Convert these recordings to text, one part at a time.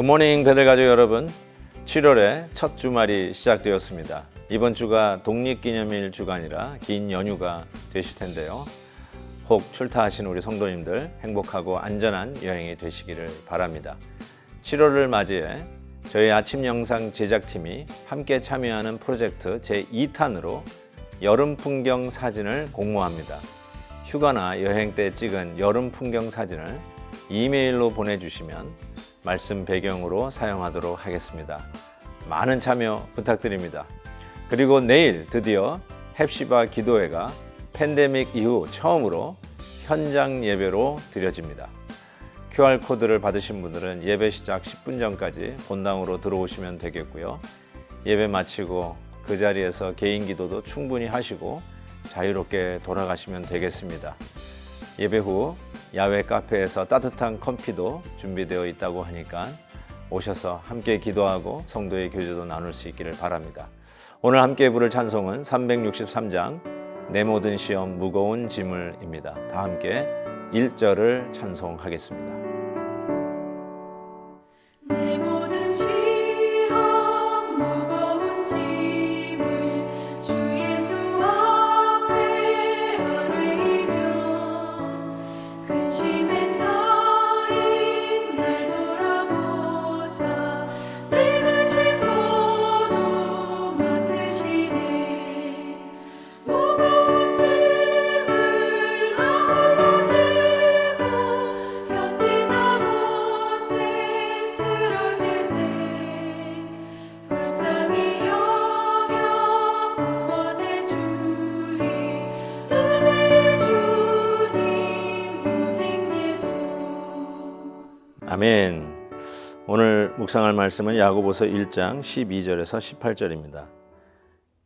굿모닝 배들 가족 여러분. 7월의 첫 주말이 시작되었습니다. 이번 주가 독립기념일 주간이라 긴 연휴가 되실 텐데요. 혹 출타하신 우리 성도님들 행복하고 안전한 여행이 되시기를 바랍니다. 7월을 맞이해 저희 아침 영상 제작팀이 함께 참여하는 프로젝트 제2탄으로 여름 풍경 사진을 공모합니다. 휴가나 여행 때 찍은 여름 풍경 사진을 이메일로 보내주시면 말씀 배경으로 사용하도록 하겠습니다. 많은 참여 부탁드립니다. 그리고 내일 드디어 헵시바 기도회가 팬데믹 이후 처음으로 현장 예배로 드려집니다. QR코드를 받으신 분들은 예배 시작 10분 전까지 본당으로 들어오시면 되겠고요. 예배 마치고 그 자리에서 개인 기도도 충분히 하시고 자유롭게 돌아가시면 되겠습니다. 예배 후 야외 카페에서 따뜻한 커피도 준비되어 있다고 하니까 오셔서 함께 기도하고 성도의 교제도 나눌 수 있기를 바랍니다. 오늘 함께 부를 찬송은 363장 내 모든 시험 무거운 짐을입니다. 다 함께 1절을 찬송하겠습니다. 아멘. 오늘 묵상할 말씀은 야고보서 1장 12절에서 18절입니다.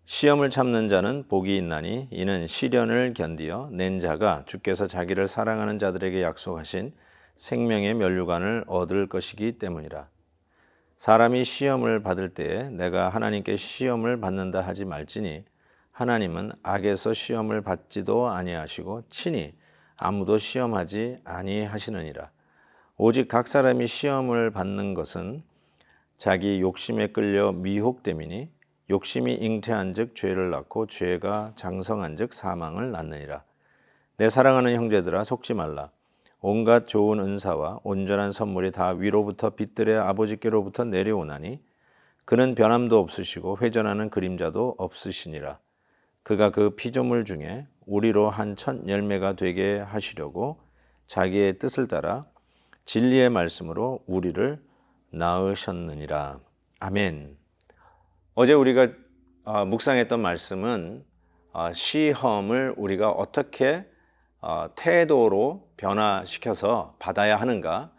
시험을 참는 자는 복이 있나니 이는 시련을 견디어 낸 자가 주께서 자기를 사랑하는 자들에게 약속하신 생명의 면류관을 얻을 것이기 때문이라. 사람이 시험을 받을 때에 내가 하나님께 시험을 받는다 하지 말지니 하나님은 악에서 시험을 받지도 아니하시고 친히 아무도 시험하지 아니하시느니라. 오직 각 사람이 시험을 받는 것은 자기 욕심에 끌려 미혹됨이니 욕심이 잉태한즉 죄를 낳고 죄가 장성한즉 사망을 낳느니라. 내 사랑하는 형제들아 속지 말라. 온갖 좋은 은사와 온전한 선물이 다 위로부터 빛들의 아버지께로부터 내려오나니 그는 변함도 없으시고 회전하는 그림자도 없으시니라. 그가 그 피조물 중에 우리로 한 첫 열매가 되게 하시려고 자기의 뜻을 따라 진리의 말씀으로 우리를 낳으셨느니라. 아멘. 어제 우리가 어, 묵상했던 말씀은 어, 시험을 우리가 어떻게 어, 태도로 변화시켜서 받아야 하는가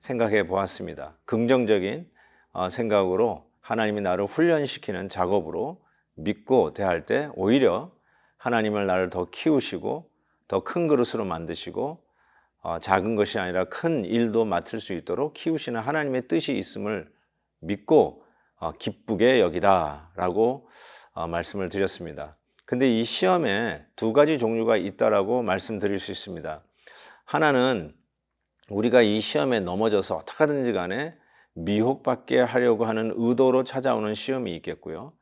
생각해 보았습니다. 긍정적인 어, 생각으로 하나님이 나를 훈련시키는 작업으로 믿고 대할 때 오히려 하나님을 나를 더 키우시고 더 큰 그릇으로 만드시고 어, 작은 것이 아니라 큰 일도 맡을 수 있도록 키우시는 하나님의 뜻이 있음을 믿고 어, 기쁘게 여기라라고 어, 말씀을 드렸습니다. 근데 이 시험에 두 가지 종류가 있다라고 말씀드릴 수 있습니다. 하나는 우리가 이 시험에 넘어져서 어떻게 하든지 간에 미혹받게 하려고 하는 의도로 찾아오는 시험이 있겠고요.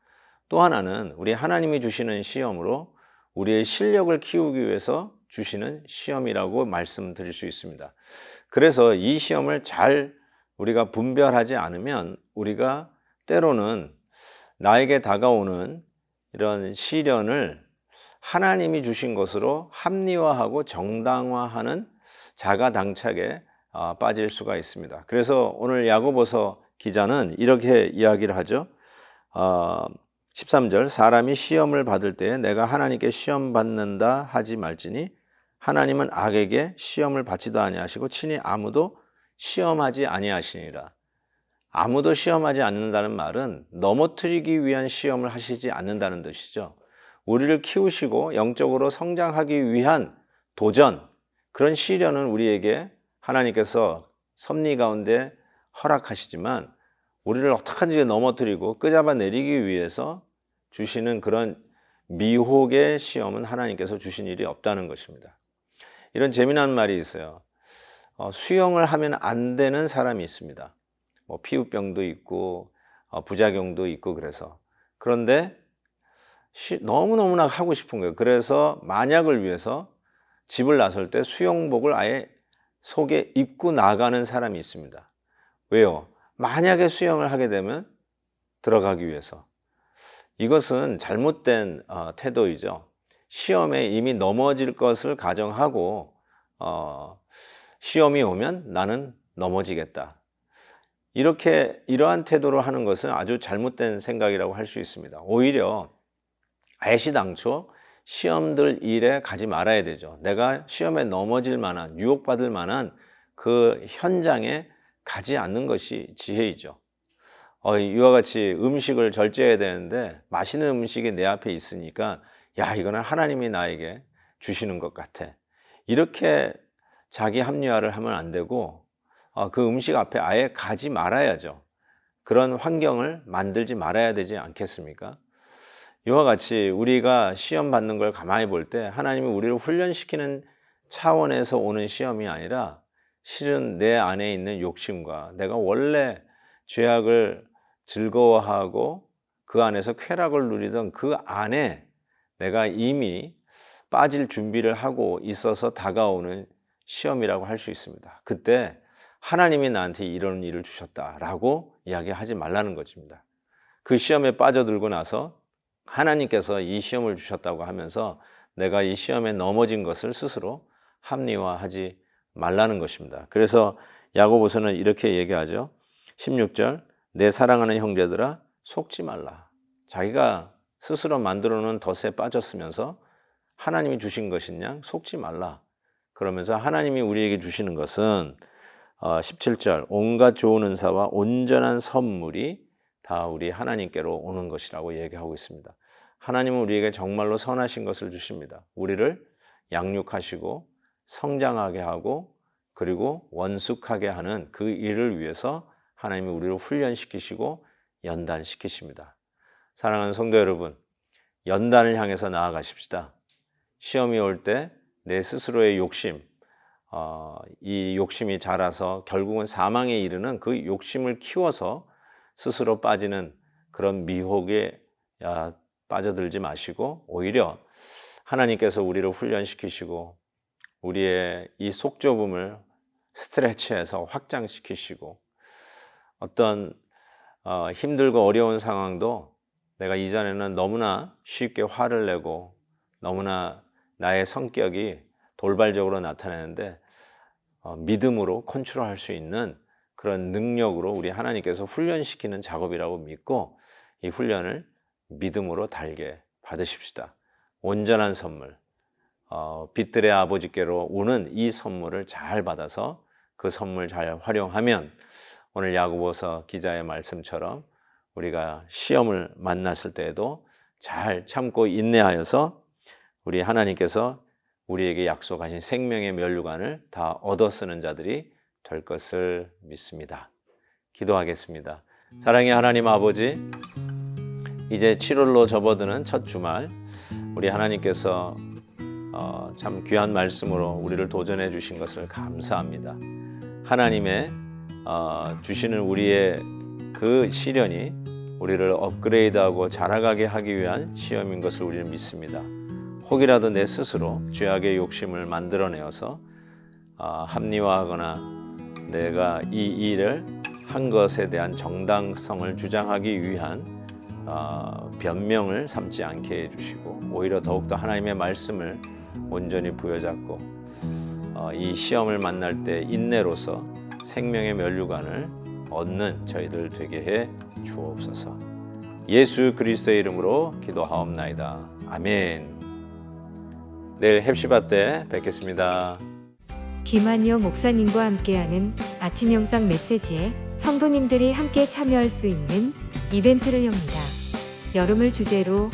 또 하나는 우리 하나님이 주시는 시험으로 우리의 실력을 키우기 위해서 주시는 시험이라고 말씀드릴 수 있습니다. 그래서 이 시험을 잘 우리가 분별하지 않으면 우리가 때로는 나에게 다가오는 이런 시련을 하나님이 주신 것으로 합리화하고 정당화하는 자가당착에 어, 빠질 수가 있습니다. 그래서 오늘 야고보서 기자는 이렇게 이야기를 하죠. 어, 13절 사람이 시험을 받을 때 내가 하나님께 시험 받는다 하지 말지니 하나님은 악에게 시험을 받지도 아니하시고 친히 아무도 시험하지 아니하시니라. 아무도 시험하지 않는다는 말은 넘어뜨리기 위한 시험을 하시지 않는다는 뜻이죠. 우리를 키우시고 영적으로 성장하기 위한 도전, 그런 시련은 우리에게 하나님께서 섭리 가운데 허락하시지만 우리를 어떻게든지 넘어뜨리고 끄잡아 내리기 위해서 주시는 그런 미혹의 시험은 하나님께서 주신 일이 없다는 것입니다. 이런 재미난 말이 있어요. 어, 수영을 하면 안 되는 사람이 있습니다. 뭐 피부병도 있고 어, 부작용도 있고 그래서 그런데 시- 너무너무나 하고 싶은 거예요. 그래서 만약을 위해서 집을 나설 때 수영복을 아예 속에 입고 나가는 사람이 있습니다. 왜요? 만약에 수영을 하게 되면 들어가기 위해서. 이것은 잘못된 어, 태도이죠. 시험에 이미 넘어질 것을 가정하고 어, 시험이 오면 나는 넘어지겠다. 이렇게 이러한 태도로 하는 것은 아주 잘못된 생각이라고 할 수 있습니다. 오히려 애시당초 시험들 일에 가지 말아야 되죠. 내가 시험에 넘어질 만한 유혹받을 만한 그 현장에 가지 않는 것이 지혜이죠. 어, 이와 같이 음식을 절제해야 되는데 맛있는 음식이 내 앞에 있으니까 야 이거는 하나님이 나에게 주시는 것 같아. 이렇게 자기 합리화를 하면 안 되고 어, 그 음식 앞에 아예 가지 말아야죠. 그런 환경을 만들지 말아야 되지 않겠습니까? 이와 같이 우리가 시험 받는 걸 가만히 볼 때 하나님이 우리를 훈련시키는 차원에서 오는 시험이 아니라 실은 내 안에 있는 욕심과 내가 원래 죄악을 즐거워하고 그 안에서 쾌락을 누리던 그 안에 내가 이미 빠질 준비를 하고 있어서 다가오는 시험이라고 할 수 있습니다. 그때 하나님이 나한테 이런 일을 주셨다라고 이야기하지 말라는 것입니다. 그 시험에 빠져들고 나서 하나님께서 이 시험을 주셨다고 하면서 내가 이 시험에 넘어진 것을 스스로 합리화하지 말라는 것입니다. 그래서 야고보서는 이렇게 얘기하죠. 16절 내 사랑하는 형제들아 속지 말라. 자기가 스스로 만들어 놓은 덫에 빠졌으면서 하나님이 주신 것이냐 속지 말라. 그러면서 하나님이 우리에게 주시는 것은 어, 17절 온갖 좋은 은사와 온전한 선물이 다 우리 하나님께로 오는 것이라고 얘기하고 있습니다. 하나님은 우리에게 정말로 선하신 것을 주십니다. 우리를 양육하시고 성장하게 하고 그리고 원숙하게 하는 그 일을 위해서 하나님이 우리를 훈련시키시고 연단시키십니다. 사랑하는 성도 여러분, 연단을 향해서 나아가십시다. 시험이 올 때 내 스스로의 욕심, 어, 이 욕심이 자라서 결국은 사망에 이르는 그 욕심을 키워서 스스로 빠지는 그런 미혹에 야, 빠져들지 마시고 오히려 하나님께서 우리를 훈련시키시고 우리의 이 속 좁음을 스트레치해서 확장시키시고 어떤 어, 힘들고 어려운 상황도 내가 이전에는 너무나 쉽게 화를 내고 너무나 나의 성격이 돌발적으로 나타내는데 어, 믿음으로 컨트롤할 수 있는 그런 능력으로 우리 하나님께서 훈련시키는 작업이라고 믿고 이 훈련을 믿음으로 달게 받으십시다. 온전한 선물, 어, 빛들의 아버지께로 오는 이 선물을 잘 받아서 그 선물 잘 활용하면 오늘 야고보서 기자의 말씀처럼 우리가 시험을 만났을 때에도 잘 참고 인내하여서 우리 하나님께서 우리에게 약속하신 생명의 면류관을 다 얻어 쓰는 자들이 될 것을 믿습니다. 기도하겠습니다. 사랑의 하나님 아버지, 이제 7월로 접어드는 첫 주말, 우리 하나님께서 어, 참 귀한 말씀으로 우리를 도전해 주신 것을 감사합니다. 하나님의 어, 주시는 우리의 그 시련이 우리를 업그레이드하고 자라가게 하기 위한 시험인 것을 우리는 믿습니다. 혹이라도 내 스스로 죄악의 욕심을 만들어내어서 어, 합리화하거나 내가 이 일을 한 것에 대한 정당성을 주장하기 위한 어, 변명을 삼지 않게 해주시고 오히려 더욱더 하나님의 말씀을 온전히 부여잡고 어, 이 시험을 만날 때 인내로서 생명의 면류관을 얻는 저희들 되게 해 주옵소서. 예수 그리스도의 이름으로 기도하옵나이다. 아멘. 내일 헵시바 때 뵙겠습니다. 김한여 목사님과 함께하는 아침 영상 메시지에 성도님들이 함께 참여할 수 있는 이벤트를 엽니다. 여름을 주제로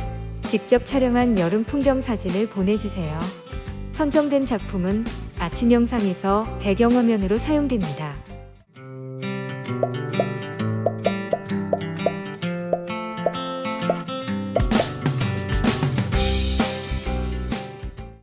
직접 촬영한 여름 풍경 사진을 보내주세요. 선정된 작품은 아침 영상에서 배경화면으로 사용됩니다.